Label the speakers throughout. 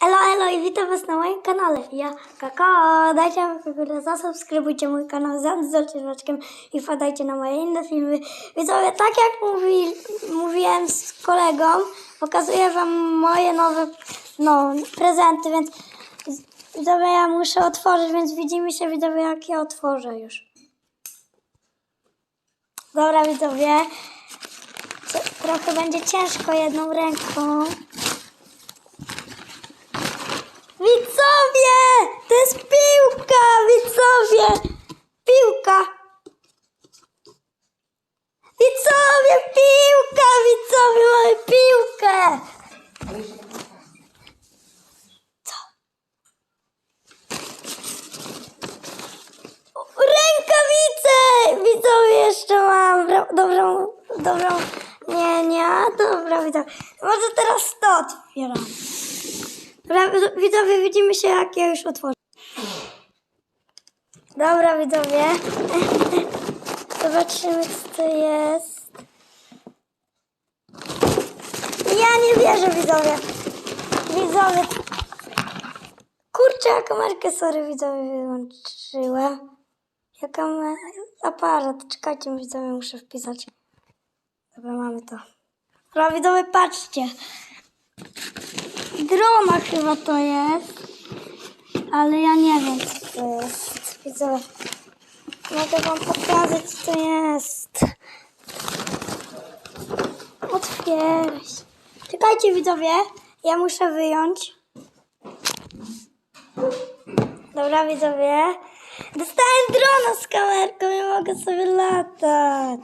Speaker 1: Elo, elo i witam was na moim kanale. Ja Kako, dajcie w górę, zasubskrybujcie mój kanał, zadzwoncie znaczkiem i wpadajcie na moje inne filmy. Widzowie, tak jak mówi, mówiłem z kolegą, pokazuję wam moje nowe no, prezenty, więc widzowie, ja muszę otworzyć, więc widzimy się widzowie, jak ja otworzę już. Dobra widzowie, trochę będzie ciężko jedną ręką. Widzowie! To jest piłka! Widzowie! Piłka! Widzowie! Piłka! Widzowie! Mamy piłkę! Co? Rękawice! Widzowie jeszcze mam dobrą, dobrą, nie, nie, dobra widzowie. Może teraz to otwieram. Dobra, widzowie, widzimy się jak ja już otworzę. Dobra, widzowie. Zobaczymy, co to jest. Ja nie wierzę, widzowie. Widzowie. Kurczę, ja kamerkę, sorry, widzowie, wyłączyłem. Ja kamer... aparat. Czekajcie, widzowie, muszę wpisać. Dobra, mamy to. Dobra, widzowie, patrzcie. Drona chyba to jest. Ale ja nie wiem, co to jest. Widzowie. Mogę wam pokazać, co to jest. Otwieraj. Czekajcie, widzowie. Ja muszę wyjąć. Dobra, widzowie. Dostałem drona z kamerką i mogę sobie latać.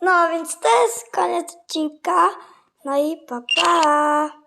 Speaker 1: No, więc to jest koniec odcinka. No i pa, pa.